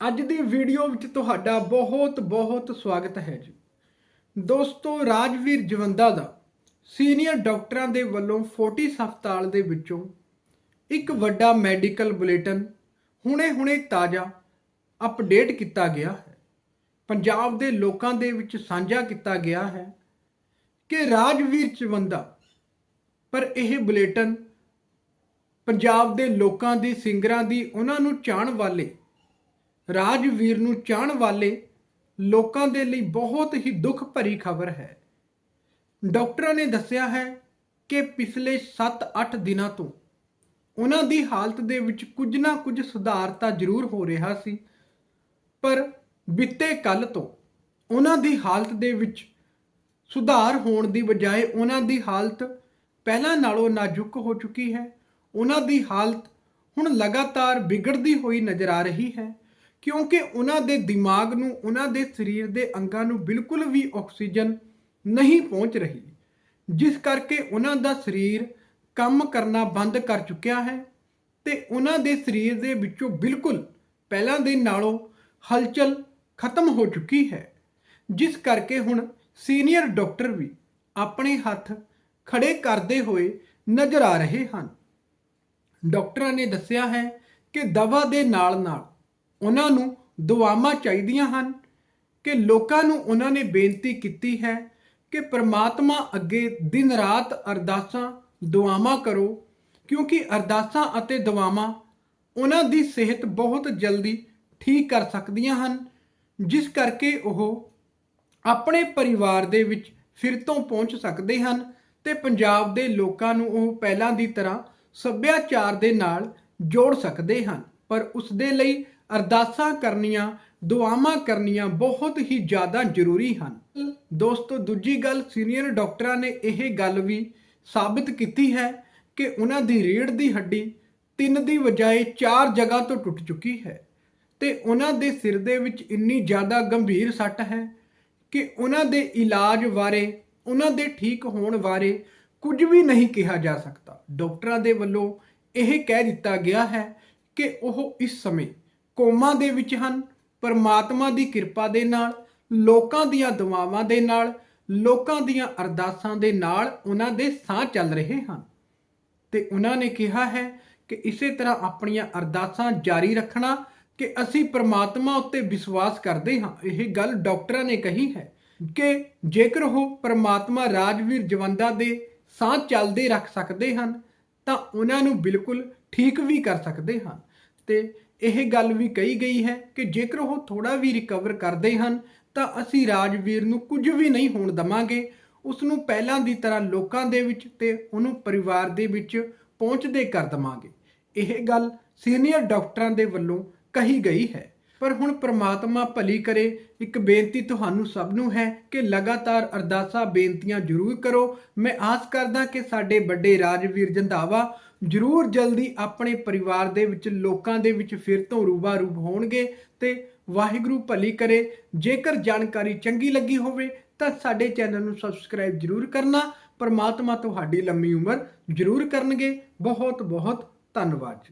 ਅੱਜ ਦੀ ਵੀਡੀਓ ਵਿੱਚ ਤੁਹਾਡਾ ਬਹੁਤ ਬਹੁਤ ਸਵਾਗਤ ਹੈ ਜੀ। ਦੋਸਤੋ, ਰਾਜਵੀਰ ਜਵੰਦਾ ਦਾ ਸੀਨੀਅਰ ਡਾਕਟਰਾਂ ਦੇ ਵੱਲੋਂ 40 ਹਸਪਤਾਲ ਦੇ ਵਿੱਚੋਂ ਇੱਕ ਵੱਡਾ ਮੈਡੀਕਲ ਬੁਲੇਟਿਨ ਹੁਣੇ-ਹੁਣੇ ਤਾਜ਼ਾ ਅਪਡੇਟ ਕੀਤਾ ਗਿਆ ਹੈ। ਪੰਜਾਬ ਦੇ ਲੋਕਾਂ ਦੇ ਵਿੱਚ ਸਾਂਝਾ ਕੀਤਾ ਗਿਆ ਹੈ ਕਿ ਰਾਜਵੀਰ ਜਵੰਦਾ, ਪਰ ਇਹ ਬੁਲੇਟਿਨ ਪੰਜਾਬ ਦੇ ਲੋਕਾਂ ਦੀ ਸਿੰਗਰਾਂ ਦੀ ਉਹਨਾਂ ਨੂੰ ਚਾਹਣ ਵਾਲੇ ਰਾਜਵੀਰ ਨੂੰ ਚਾਹਣ ਵਾਲੇ ਲੋਕਾਂ ਦੇ ਲਈ ਬਹੁਤ ਹੀ ਦੁੱਖ ਭਰੀ ਖਬਰ ਹੈ। ਡਾਕਟਰਾਂ ਨੇ ਦੱਸਿਆ ਹੈ ਕਿ ਪਿਛਲੇ 7-8 ਦਿਨਾਂ ਤੋਂ ਉਹਨਾਂ ਦੀ ਹਾਲਤ ਦੇ ਵਿੱਚ ਕੁਝ ਨਾ ਕੁਝ ਸੁਧਾਰ ਤਾਂ ਜ਼ਰੂਰ ਹੋ ਰਿਹਾ ਸੀ, ਪਰ ਬਿੱਤੇ ਕੱਲ ਤੋਂ ਉਹਨਾਂ ਦੀ ਹਾਲਤ ਦੇ ਵਿੱਚ ਸੁਧਾਰ ਹੋਣ ਦੀ ਬਜਾਏ ਉਹਨਾਂ ਦੀ ਹਾਲਤ ਪਹਿਲਾਂ ਨਾਲੋਂ ਨਾਜ਼ੁਕ ਹੋ ਚੁੱਕੀ ਹੈ। ਉਹਨਾਂ ਦੀ ਹਾਲਤ ਹੁਣ ਲਗਾਤਾਰ ਵਿਗੜਦੀ ਹੋਈ ਨਜ਼ਰ ਆ ਰਹੀ ਹੈ। ਕਿਉਂਕਿ ਉਹਨਾਂ ਦੇ ਦਿਮਾਗ ਨੂੰ, ਉਹਨਾਂ ਦੇ ਸਰੀਰ ਦੇ ਅੰਗਾਂ ਨੂੰ ਬਿਲਕੁਲ ਵੀ ਆਕਸੀਜਨ ਨਹੀਂ ਪਹੁੰਚ ਰਹੀ। ਜਿਸ ਕਰਕੇ ਉਹਨਾਂ ਦਾ ਸਰੀਰ ਕੰਮ ਕਰਨਾ ਬੰਦ ਕਰ ਚੁੱਕਿਆ ਹੈ ਤੇ ਉਹਨਾਂ ਦੇ ਸਰੀਰ ਦੇ ਵਿੱਚੋਂ ਬਿਲਕੁਲ ਪਹਿਲਾਂ ਦੇ ਨਾਲੋਂ ਹਲਚਲ ਖਤਮ ਹੋ ਚੁੱਕੀ ਹੈ। ਜਿਸ ਕਰਕੇ ਹੁਣ ਸੀਨੀਅਰ ਡਾਕਟਰ ਵੀ ਆਪਣੇ ਹੱਥ ਖੜੇ ਕਰਦੇ ਹੋਏ ਨਜ਼ਰ ਆ ਰਹੇ ਹਨ। ਡਾਕਟਰਾਂ ਨੇ ਦੱਸਿਆ ਹੈ ਕਿ ਦਵਾ ਦੇ ਨਾਲ ਨਾਲ ਉਹਨਾਂ ਨੂੰ ਦੁਆਵਾਂ ਚਾਹੀਦੀਆਂ ਹਨ ਕਿ ਲੋਕਾਂ ਨੂੰ ਉਹਨਾਂ ਨੇ ਬੇਨਤੀ ਕੀਤੀ ਹੈ ਕਿ ਪ੍ਰਮਾਤਮਾ ਅੱਗੇ ਦਿਨ ਰਾਤ ਅਰਦਾਸਾਂ, ਦੁਆਵਾਂ ਕਰੋ, ਕਿਉਂਕਿ ਅਰਦਾਸਾਂ ਅਤੇ ਦੁਆਵਾਂ ਉਹਨਾਂ ਦੀ ਸਿਹਤ ਬਹੁਤ ਜਲਦੀ ਠੀਕ ਕਰ ਸਕਦੀਆਂ ਹਨ, ਜਿਸ ਕਰਕੇ ਉਹ ਆਪਣੇ ਪਰਿਵਾਰ ਦੇ ਵਿੱਚ ਫਿਰ ਤੋਂ ਪਹੁੰਚ ਸਕਦੇ ਹਨ ਤੇ ਪੰਜਾਬ ਦੇ ਲੋਕਾਂ ਨੂੰ ਉਹ ਪਹਿਲਾਂ ਦੀ ਤਰ੍ਹਾਂ ਸੱਭਿਆਚਾਰ ਦੇ ਨਾਲ ਜੋੜ ਸਕਦੇ ਹਨ। ਪਰ ਉਸ ਦੇ ਲਈ ਅਰਦਾਸਾਂ ਕਰਨੀਆਂ, ਦੁਆਵਾਂ ਕਰਨੀਆਂ ਬਹੁਤ ਹੀ ਜ਼ਿਆਦਾ ਜ਼ਰੂਰੀ ਹਨ। ਦੋਸਤੋ, ਦੂਜੀ ਗੱਲ, ਸੀਨੀਅਰ ਡਾਕਟਰਾਂ ਨੇ ਇਹ ਗੱਲ ਵੀ ਸਾਬਿਤ ਕੀਤੀ ਹੈ ਕਿ ਉਹਨਾਂ ਦੀ ਰੀੜ ਦੀ ਹੱਡੀ ਤਿੰਨ ਦੀ ਬਜਾਏ ਚਾਰ ਜਗ੍ਹਾ ਤੋਂ ਟੁੱਟ ਚੁੱਕੀ ਹੈ ਤੇ ਉਹਨਾਂ ਦੇ ਸਿਰ ਦੇ ਵਿੱਚ ਇੰਨੀ ਜ਼ਿਆਦਾ ਗੰਭੀਰ ਸੱਟ ਹੈ ਕਿ ਉਹਨਾਂ ਦੇ ਇਲਾਜ ਬਾਰੇ, ਉਹਨਾਂ ਦੇ ਠੀਕ ਹੋਣ ਬਾਰੇ ਕੁਝ ਵੀ ਨਹੀਂ ਕਿਹਾ ਜਾ ਸਕਦਾ। ਡਾਕਟਰਾਂ ਦੇ ਵੱਲੋਂ ਇਹ ਕਹਿ ਦਿੱਤਾ ਗਿਆ ਹੈ ਕਿ ਉਹ ਇਸ ਸਮੇਂ ਕੋਮਾ ਦੇ ਵਿੱਚ ਹਨ, ਪਰਮਾਤਮਾ ਦੀ ਕਿਰਪਾ ਦੇ ਨਾਲ, ਲੋਕਾਂ ਦੀਆਂ ਦੁਆਵਾਂ ਦੇ ਨਾਲ, ਲੋਕਾਂ ਦੀਆਂ ਅਰਦਾਸਾਂ ਦੇ ਨਾਲ ਉਹਨਾਂ ਦੇ ਸਾਹ ਚੱਲ ਰਹੇ ਹਨ। ਤੇ ਉਹਨਾਂ ਨੇ ਕਿਹਾ ਹੈ ਕਿ ਇਸੇ ਤਰ੍ਹਾਂ ਆਪਣੀਆਂ ਅਰਦਾਸਾਂ ਜਾਰੀ ਰੱਖਣਾ ਕਿ ਅਸੀਂ ਪਰਮਾਤਮਾ ਉੱਤੇ ਵਿਸ਼ਵਾਸ ਕਰਦੇ ਹਾਂ। ਇਹ ਗੱਲ ਡਾਕਟਰਾਂ ਨੇ ਕਹੀ ਹੈ ਕਿ ਜੇਕਰ ਉਹ ਪਰਮਾਤਮਾ ਰਾਜਵੀਰ ਜਵੰਦਾ ਦੇ ਸਾਹ ਚੱਲਦੇ ਰੱਖ ਸਕਦੇ ਹਨ, ਤਾਂ ਉਹਨਾਂ ਨੂੰ ਬਿਲਕੁਲ ਠੀਕ ਵੀ ਕਰ ਸਕਦੇ ਹਨ। ਤੇ ਇਹ ਗੱਲ ਵੀ ਕਹੀ ਗਈ ਹੈ ਕਿ ਜੇਕਰ ਉਹ ਥੋੜਾ ਵੀ ਰਿਕਵਰ ਕਰਦੇ ਹਨ, ਤਾਂ ਅਸੀਂ ਰਾਜਵੀਰ ਨੂੰ ਕੁਝ ਵੀ ਨਹੀਂ ਹੋਣ ਦਵਾਂਗੇ। ਉਸ ਨੂੰ ਪਹਿਲਾਂ ਦੀ ਤਰ੍ਹਾਂ ਲੋਕਾਂ ਦੇ ਵਿੱਚ ਤੇ ਉਹਨੂੰ ਪਰਿਵਾਰ ਦੇ ਵਿੱਚ ਪਹੁੰਚਦੇ ਕਰ ਦਵਾਂਗੇ। ਇਹ ਗੱਲ ਸੀਨੀਅਰ ਡਾਕਟਰਾਂ ਦੇ ਵੱਲੋਂ ਕਹੀ ਗਈ ਹੈ। ਪਰ ਹੁਣ ਪ੍ਰਮਾਤਮਾ ਭਲੀ ਕਰੇ, ਇੱਕ ਬੇਨਤੀ ਤੁਹਾਨੂੰ ਸਭ ਨੂੰ ਹੈ ਕਿ ਲਗਾਤਾਰ ਅਰਦਾਸਾਂ, ਬੇਨਤੀਆਂ ਜ਼ਰੂਰ ਕਰੋ। ਮੈਂ ਆਸ ਕਰਦਾ ਕਿ ਸਾਡੇ ਵੱਡੇ ਰਾਜਵੀਰ ਜੰਧਾਵਾ ਜ਼ਰੂਰ ਜਲਦੀ ਆਪਣੇ ਪਰਿਵਾਰ ਦੇ ਵਿੱਚ, ਲੋਕਾਂ ਦੇ ਵਿੱਚ ਫਿਰ ਤੋਂ ਰੂਬਾ-ਰੂਬ ਹੋਣਗੇ ਤੇ ਵਾਹਿਗੁਰੂ ਭਲੀ ਕਰੇ। ਜੇਕਰ ਜਾਣਕਾਰੀ ਚੰਗੀ ਲੱਗੀ ਹੋਵੇ ਤਾਂ ਸਾਡੇ ਚੈਨਲ ਨੂੰ ਸਬਸਕ੍ਰਾਈਬ ਜ਼ਰੂਰ ਕਰਨਾ। ਪਰਮਾਤਮਾ ਤੁਹਾਡੀ ਲੰਮੀ ਉਮਰ ਜ਼ਰੂਰ ਕਰਨਗੇ। ਬਹੁਤ ਬਹੁਤ ਧੰਨਵਾਦ।